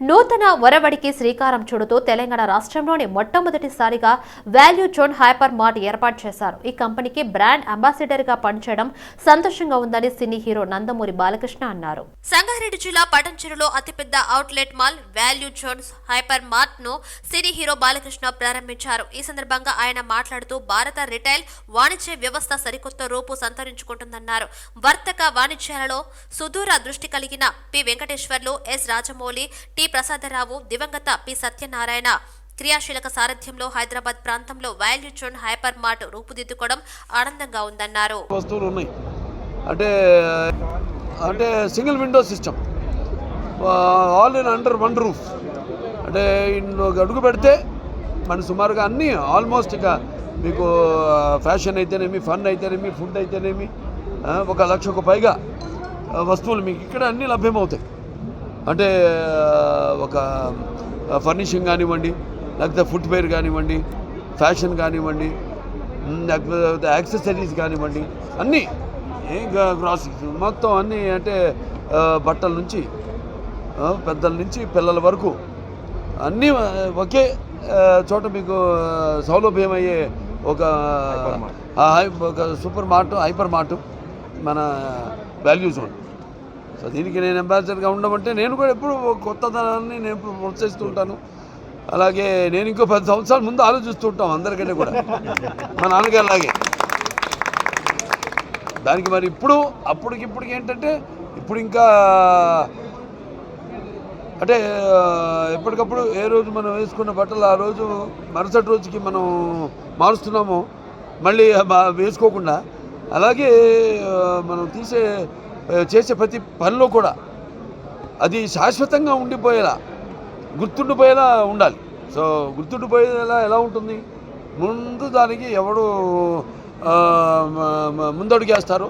నూతన ఒరవడికి శ్రీకారం చుడుతూ తెలంగాణ రాష్ట్రంలోని మొట్టమొదటిసారిగా వాల్యూ జోన్ హైపర్ మార్ట్ ఏర్పాటు చేశారు. ఈ కంపెనీకి బ్రాండ్ అంబాసిడర్గా పనిచేయడం సంతోషంగా ఉందని సినీ హీరో నందమూరి బాలకృష్ణ అన్నారు. సంగారెడ్డి జిల్లా పటంచెరులో అతిపెద్ద outlet mall Value Zone hyper మార్ట్ను cine hero Balakrishna ప్రారంభించారు. ఈ సందర్భంగా ఆయన మాట్లాడుతూ భారత రిటైల్ వాణిజ్య వ్యవస్థ సరికొత్త రూపు సంతరించుకుంటుందన్నారు. వర్తక వాణిజ్యాలలో సుదూర దృష్టి కలిగిన P Venkateswarlu S Rajamouli T Prasadarao దివంగత పి. సత్యనారాయణ క్రియాశీలక సారథ్యంలో హైదరాబాద్ ప్రాంతంలో వాల్యూ చోన్ హైపర్ మార్ట్ రూపుదిద్దుకోవడం ఆనందంగా ఉందన్నారు. వస్తువులు ఉన్నాయి. అంటే అంటే single window system. All in under one roof అంటే అడుగు పెడితే మన సుమారుగా అన్నీ ఆల్మోస్ట్ ఇక మీకు ఫ్యాషన్ అయితేనేమి ఫన్ అయితేనేమి ఫుడ్ అయితేనేమి ఒక లక్షకు పైగా వస్తువులు మీకు ఇక్కడ అన్నీ లభ్యమవుతాయి. అంటే ఒక ఫర్నిషింగ్ కానివ్వండి లేకపోతే ఫుట్వేర్ కానివ్వండి ఫ్యాషన్ కానివ్వండి లేకపోతే యాక్సెసరీస్ కానివ్వండి అన్నీ గ్రాసరీస్ మొత్తం అన్నీ అంటే బట్టల నుంచి పెద్దల నుంచి పిల్లల వరకు అన్నీ ఒకే చోట మీకు ఆ, సౌలభ్యమయ్యే ఒక ఒక సూపర్ మార్ట్ హైపర్ మార్ట్ మన వాల్యూ జోన్. సో దీనికి నేను అంబాసిడర్గా ఉండమంటే నేను కూడా ఎప్పుడు కొత్తదనాన్ని నేను ప్రోత్సహిస్తూ ఉంటాను. అలాగే నేను ఇంకో పది సంవత్సరాల ముందు ఆలోచిస్తూ ఉంటాం అందరికంటే కూడా. మా నాన్నగారు అలాగే. దానికి మరి ఇప్పుడు అప్పటికి ఏంటంటే ఇప్పుడు ఇంకా అంటే ఎప్పటికప్పుడు ఏ రోజు మనం వేసుకున్న బట్టలు ఆ రోజు మరుసటి రోజుకి మనం మారుస్తున్నామో మళ్ళీ వేసుకోకుండా అలాగే మనం తీసే చేసే ప్రతి పనిలో కూడా అది శాశ్వతంగా ఉండిపోయేలా గుర్తుండిపోయేలా ఉండాలి. సో గుర్తుండిపోయేలా ఎలా ఉంటుంది? ముందు దానికి ఎవడు ముందడుగేస్తారు ముందడుగేస్తారో